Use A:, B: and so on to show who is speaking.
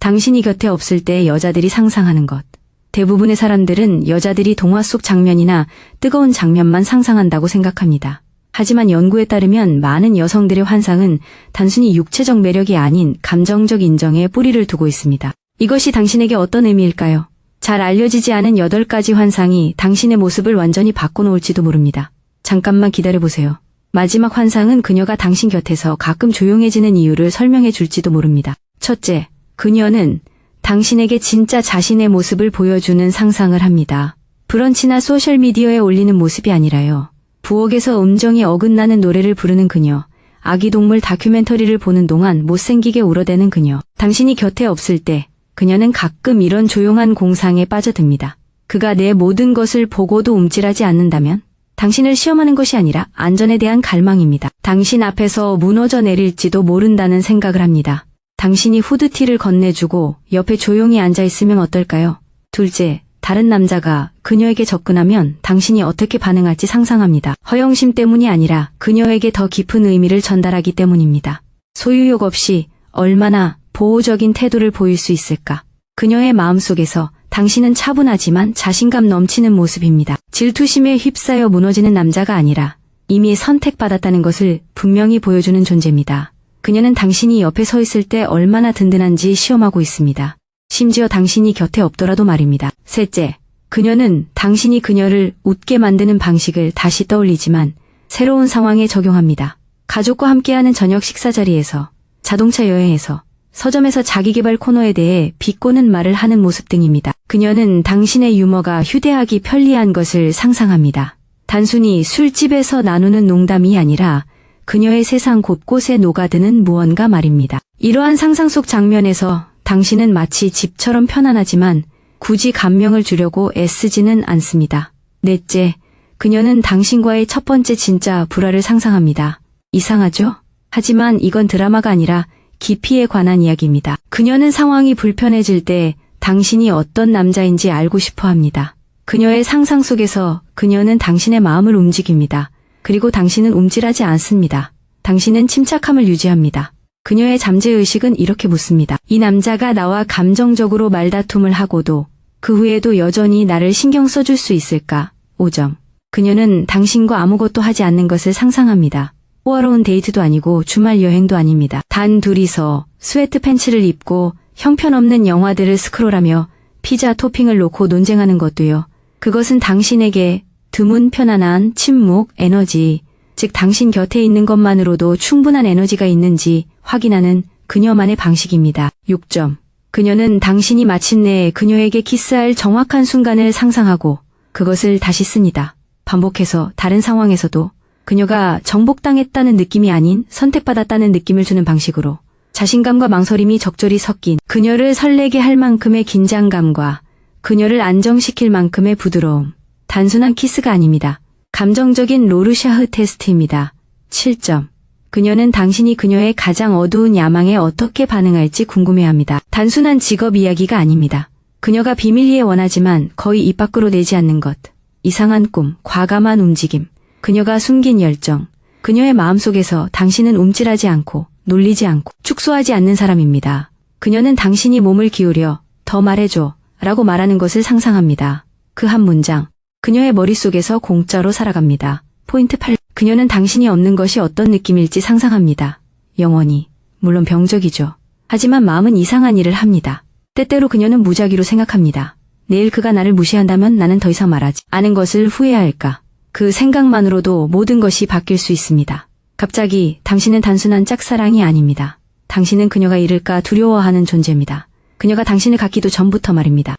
A: 당신이 곁에 없을 때 여자들이 상상하는 것. 대부분의 사람들은 여자들이 동화 속 장면이나 뜨거운 장면만 상상한다고 생각합니다. 하지만 연구에 따르면 많은 여성들의 환상은 단순히 육체적 매력이 아닌 감정적 인정에 뿌리를 두고 있습니다. 이것이 당신에게 어떤 의미일까요? 잘 알려지지 않은 8가지 환상이 당신의 모습을 완전히 바꿔놓을지도 모릅니다. 잠깐만 기다려보세요. 마지막 환상은 그녀가 당신 곁에서 가끔 조용해지는 이유를 설명해 줄지도 모릅니다. 첫째, 그녀는 당신에게 진짜 자신의 모습을 보여주는 상상을 합니다. 브런치나 소셜미디어에 올리는 모습이 아니라요. 부엌에서 음정이 어긋나는 노래를 부르는 그녀, 아기동물 다큐멘터리를 보는 동안 못생기게 울어대는 그녀, 당신이 곁에 없을 때 그녀는 가끔 이런 조용한 공상에 빠져듭니다. 그가 내 모든 것을 보고도 움찔하지 않는다면 당신을 시험하는 것이 아니라 안전에 대한 갈망입니다. 당신 앞에서 무너져 내릴지도 모른다는 생각을 합니다. 당신이 후드티를 건네주고 옆에 조용히 앉아 있으면 어떨까요? 둘째, 다른 남자가 그녀에게 접근하면 당신이 어떻게 반응할지 상상합니다. 허영심 때문이 아니라 그녀에게 더 깊은 의미를 전달하기 때문입니다. 소유욕 없이 얼마나 보호적인 태도를 보일 수 있을까? 그녀의 마음속에서 당신은 차분하지만 자신감 넘치는 모습입니다. 질투심에 휩싸여 무너지는 남자가 아니라 이미 선택받았다는 것을 분명히 보여주는 존재입니다. 그녀는 당신이 옆에 서 있을 때 얼마나 든든한지 시험하고 있습니다. 심지어 당신이 곁에 없더라도 말입니다. 셋째, 그녀는 당신이 그녀를 웃게 만드는 방식을 다시 떠올리지만 새로운 상황에 적용합니다. 가족과 함께하는 저녁 식사 자리에서, 자동차 여행에서, 서점에서 자기개발 코너에 대해 비꼬는 말을 하는 모습 등입니다. 그녀는 당신의 유머가 휴대하기 편리한 것을 상상합니다. 단순히 술집에서 나누는 농담이 아니라 그녀의 세상 곳곳에 녹아드는 무언가 말입니다. 이러한 상상 속 장면에서 당신은 마치 집처럼 편안하지만 굳이 감명을 주려고 애쓰지는 않습니다. 넷째, 그녀는 당신과의 첫 번째 진짜 불화를 상상합니다. 이상하죠? 하지만 이건 드라마가 아니라 깊이에 관한 이야기입니다. 그녀는 상황이 불편해질 때 당신이 어떤 남자인지 알고 싶어 합니다. 그녀의 상상 속에서 그녀는 당신의 마음을 움직입니다. 그리고 당신은 움찔하지 않습니다. 당신은 침착함을 유지합니다. 그녀의 잠재의식은 이렇게 묻습니다. 이 남자가 나와 감정적으로 말다툼을 하고도 그 후에도 여전히 나를 신경 써줄 수 있을까? 5점. 그녀는 당신과 아무것도 하지 않는 것을 상상합니다. 호화로운 데이트도 아니고 주말 여행도 아닙니다. 단 둘이서 스웨트 팬츠를 입고 형편없는 영화들을 스크롤하며 피자 토핑을 놓고 논쟁하는 것도요. 그것은 당신에게 드문 편안한 침묵, 에너지, 즉 당신 곁에 있는 것만으로도 충분한 에너지가 있는지 확인하는 그녀만의 방식입니다. 6점. 그녀는 당신이 마침내 그녀에게 키스할 정확한 순간을 상상하고 그것을 다시 씁니다. 반복해서 다른 상황에서도 그녀가 정복당했다는 느낌이 아닌 선택받았다는 느낌을 주는 방식으로 자신감과 망설임이 적절히 섞인 그녀를 설레게 할 만큼의 긴장감과 그녀를 안정시킬 만큼의 부드러움. 단순한 키스가 아닙니다. 감정적인 로르샤흐 테스트입니다. 7점. 그녀는 당신이 그녀의 가장 어두운 야망에 어떻게 반응할지 궁금해합니다. 단순한 직업 이야기가 아닙니다. 그녀가 비밀리에 원하지만 거의 입 밖으로 내지 않는 것. 이상한 꿈, 과감한 움직임, 그녀가 숨긴 열정, 그녀의 마음속에서 당신은 움찔하지 않고 놀리지 않고 축소하지 않는 사람입니다. 그녀는 당신이 몸을 기울여 더 말해줘 라고 말하는 것을 상상합니다. 그 한 문장, 그녀의 머릿속에서 공짜로 살아갑니다. 포인트 8. 그녀는 당신이 없는 것이 어떤 느낌일지 상상합니다. 영원히. 물론 병적이죠. 하지만 마음은 이상한 일을 합니다. 때때로 그녀는 무작위로 생각합니다. 내일 그가 나를 무시한다면 나는 더 이상 말하지 않은 것을 후회할까. 그 생각만으로도 모든 것이 바뀔 수 있습니다. 갑자기 당신은 단순한 짝사랑이 아닙니다. 당신은 그녀가 잃을까 두려워하는 존재입니다. 그녀가 당신을 갖기도 전부터 말입니다.